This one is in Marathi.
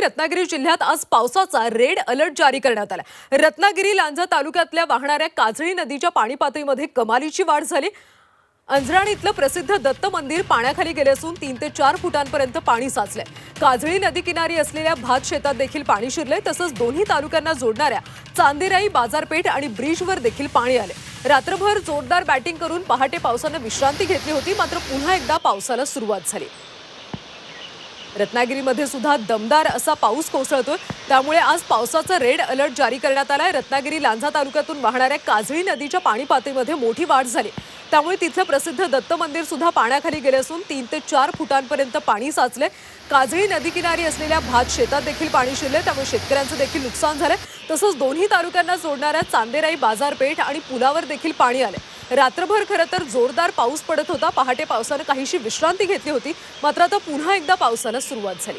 रत्नागिरी जिल्ह्यात आज पावसाचा रेड अलर्ट जारी करण्यात आला रत्नागिरी लांजा तालुक्यातल्या वाहणाऱ्या काजळी नदीच्या पाणी पातळीमध्ये कमालीची वाढ झाली. अंजराण इथलं प्रसिद्ध दत्त मंदिर पाण्याखाली गेले असून तीन ते चार फुटांपर्यंत पाणी साचलंय. काजळी नदी किनारी असलेल्या भात शेतात देखील पाणी शिरलंय तसंच दोन्ही तालुक्यांना जोडणाऱ्या चांदेराई बाजारपेठ आणि ब्रिजवर देखील पाणी आले रात्रभर जोरदार बॅटिंग करून पहाटे पावसानं विश्रांती घेतली होती मात्र पुन्हा एकदा पावसाला सुरुवात झाली. रत्नागिरीमध्ये सुद्धा दमदार असा पाऊस कोसळतोय. त्यामुळे आज पावसाचा रेड अलर्ट जारी करण्यात आलाय. रत्नागिरी लांजा तालुक्यातून वाहणाऱ्या काजळी नदीच्या पाणी पातळीमध्ये मोठी वाढ झाली. त्यामुळे तिथलं प्रसिद्ध दत्त मंदिर सुद्धा पाण्याखाली गेले असून तीन ते चार फुटांपर्यंत पाणी साचले काजळी नदी किनारी असलेल्या भात शेतात देखील पाणी शिरले त्यामुळे शेतकऱ्यांचं देखील नुकसान झालं तसंच दोन्ही तालुक्यांना जोडणाऱ्या चांदेराई बाजारपेठ आणि पुलावर देखील पाणी आले रात्रभर खरं तर जोरदार पाऊस पडत होता. पहाटे पावसानं काहीशी विश्रांती घेतली होती. मात्र आता पुन्हा एकदा पावसाला सुरुवात झाली.